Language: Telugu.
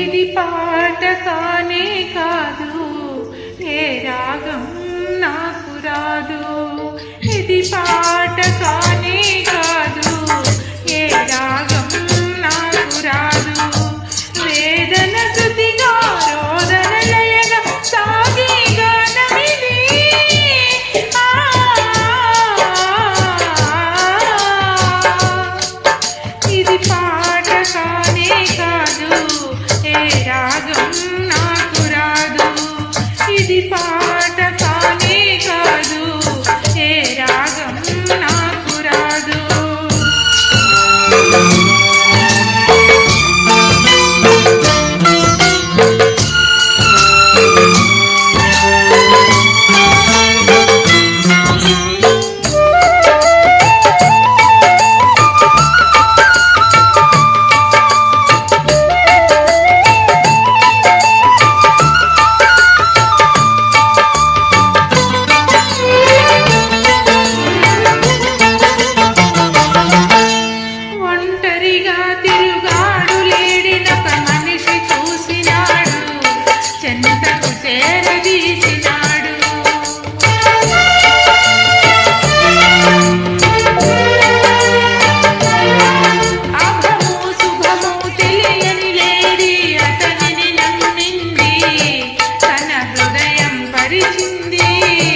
ఇది పాట కానే కాదు ఏ రాగం నాకు రాదు. ఇది పాట રાગમ दी